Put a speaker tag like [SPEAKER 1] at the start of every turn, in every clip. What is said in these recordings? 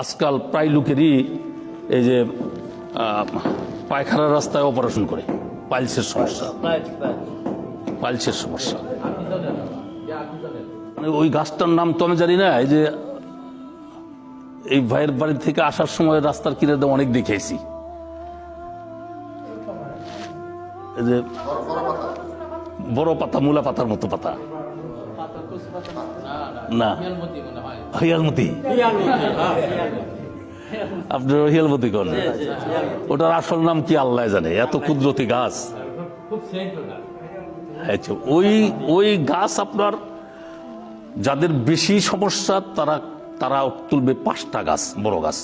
[SPEAKER 1] আজকাল প্রায় লোকেরই এই যে পায়খানার রাস্তায় অপারেশন করে, পাইলসের সমস্যা। পাইলসের সমস্যা। মানে ওই গাছটার নাম তো আমি জানি না, এই যে, এই ভাইয়ের বাড়ি থেকে আসার সময় রাস্তার কিনারে অনেক দেখেছি এই যে, বড় পাতা, মূলা পাতার মতো পাতা। না। হিয়ালমতি। আপনি হিয়ালমতি কোন। ওটার আসল নাম কি আল্লাহ জানে? এত কুদরতি গাছ। আচ্ছা ওই ওই গাছ আপনার যাদের বেশি সমস্যা তারা তারা তুলবে পাঁচটা গাছ বড় গাছ।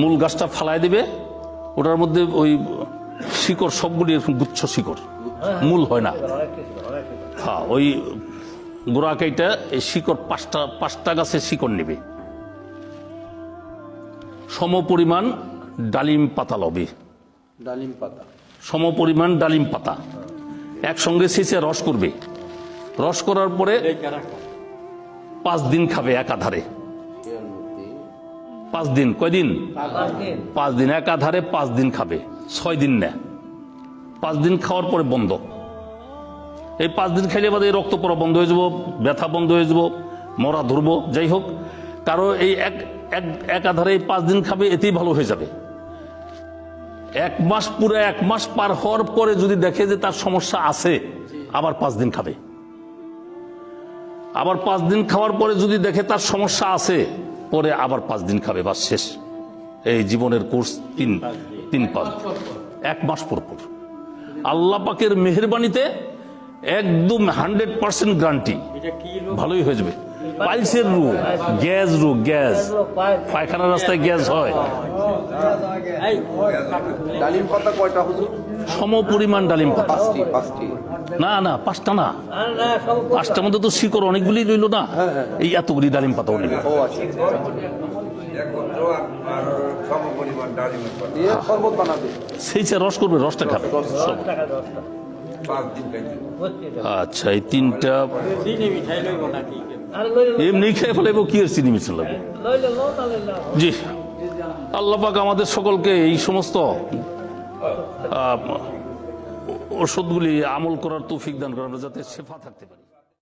[SPEAKER 1] মূল গাছটা ফালায় দেবে। ওটার মধ্যে ওই শিকড় সবগুলি গুচ্ছ শিকড়। মূল হয় না। হ্যাঁ ওই গোড়া কাইটা এই শিকড় পাঁচটা পাঁচটা গাছের শিকড় নেবে। সম পরিমাণ ডালিম পাতা লবে।
[SPEAKER 2] ডালিম পাতা।
[SPEAKER 1] সম পরিমাণ ডালিম পাতা। একসঙ্গে শেষে রস করবে। রস করার পরে পাঁচ দিন খাবে একাধারে। পাঁচ দিন কয়দিন পাঁচ দিন একাধারে পাঁচ দিন খাবে। ছয় দিন না। পাঁচ দিন খাওয়ার পরে বন্ধ। এই পাঁচ দিন খাইলে বাদে এই রক্ত পড়া বন্ধ হয়ে যাব, ব্যথা বন্ধ হয়ে যাব, মরা ধরবো, যাই হোক, কারও এই এক, এক- একাধারে এই পাঁচ দিন খাবে, এতেই ভালো হয়ে যাবে। এক মাস পুরো এক মাস পার হওয়ার পরে যদি দেখে যে তার সমস্যা আছে, আবার পাঁচ দিন খাবে। আবার পাঁচ দিন খাওয়ার পরে যদি দেখে তার সমস্যা আছে, পরে আবার পাঁচ দিন খাবে বা শেষ। এই জীবনের কোর্স তিন তিন পাঁচ। এক মাস পর পর। আল্লাহ পাকের মেহরবানিতে একদম হান্ড্রেড পার্সেন্ট গ্যারান্টি। ভালোই হয়ে যাবে। পাইলসের রোগ গ্যাস রোগ গ্যাস। পায়খানা রাস্তায় গ্যাস হয়।
[SPEAKER 2] ডালিম পাতা কয়টা হুজুর?
[SPEAKER 1] সম পরিমাণ ডালিম পাতা না না পাঁচটা না। পাঁচটার মধ্যে তো শিকড় অনেকগুলি রইল না। এই এতগুলি ডালিম
[SPEAKER 2] আচ্ছা।
[SPEAKER 3] পাতা
[SPEAKER 2] দিয়ে
[SPEAKER 1] সেই রস করবে রসটা খাবে। আচ্ছা এই তিনটা এমনি খেয়ে ফেলাইব কি আর চিনি মিশন লাগবে? জি। আল্লাপাক আমাদের সকলকে এই সমস্ত ওষুধগুলি আমল করার তৌফিক দান করার যাতে সেফা থাকতে পারি।